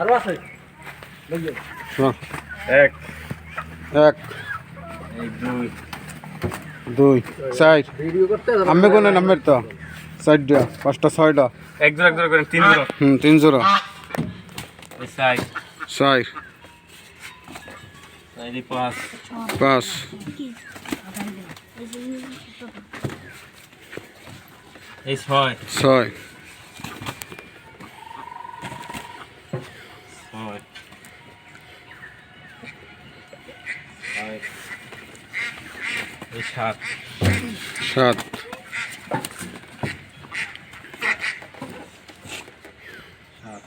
আরও আছে? এক। এক। দুই। দুই চার। ভিডিও করতে আমি কোনে নামের তো? চারটা পাঁচটা ছয়টা। এক জোড়া এক জোড়া করেন তিন জোড়া। হুম তিন জোড়া। এই চার। পাঁচ। পাঁচ। এই ছয়। ছয়। ছয় ছয়। এই সাত সাত সাত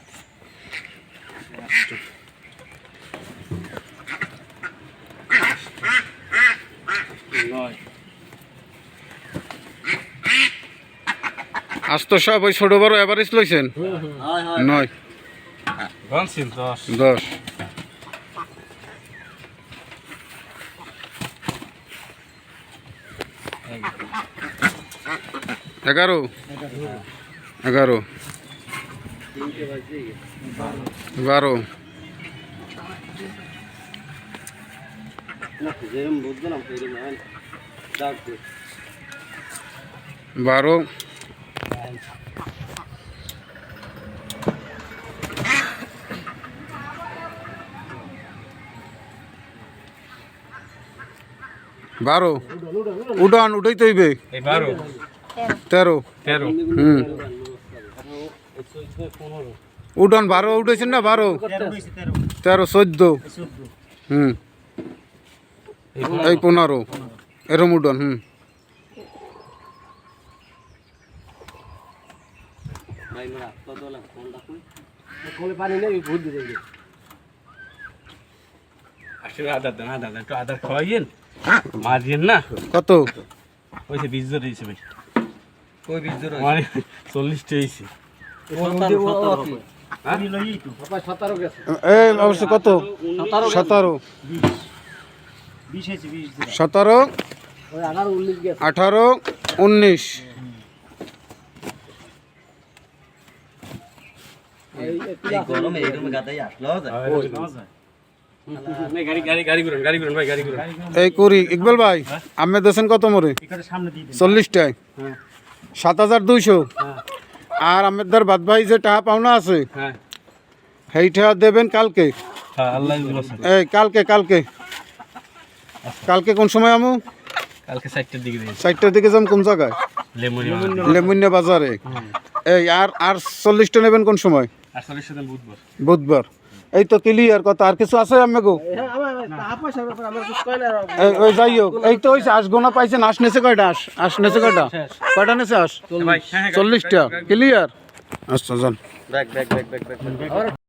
নয় আজ তো সব ওই ছোট বড় এভারেজ লইছেন? নয়। দশ এগারো এগারো বারো বারো বারো। উডান উঠাই তৈবে এই বারো। তেরো। তেরো। হুম। উডান বারো উঠেছেন না? বারো। তেরো চোদ্দ। হুম। এই পনেরো। এরম উডান হুম। পানি নেই ভূত দিয়ে আদার দেন আদার দেন। একটু আদার খাওয়াইয়েন। মারিয়েন না? কত? ওই যে বীজ ধরে দিয়েছে ভাই। কই বীজ ধরে মানে চল্লিশটা হয়েছে। সতেরো গেছে। এই অবশ্য কত? সতেরো সতেরো। আঠারো উনিশ গেছে। আঠারো উনিশ। গরমে গাদাই আসলো এই করি ভাই দেশেন কত মরে? চল্লিশটায়। সাত হাজার দুইশো। আর যে টাকা পাওনা আছে দেবেন কালকে। এই, কালকে কালকে। কালকে কোন সময় আমু? যাম কোন জায়গায়? লেমুনিয়া বাজারে। এই, আর আর চল্লিশটা নেবেন কোন সময়? বুধবার। এই তো ক্লিয়ার কথা আর কিছু আছে আমি গো ওই যাই হোক এই তো ওই আস গোনা পাইছেন আস নেছে কয়টা আস আস নেছে কয়টা কয়টা নেছে আস হ্যাঁ হ্যাঁ চল্লিশটা ক্লিয়ার আচ্ছা যান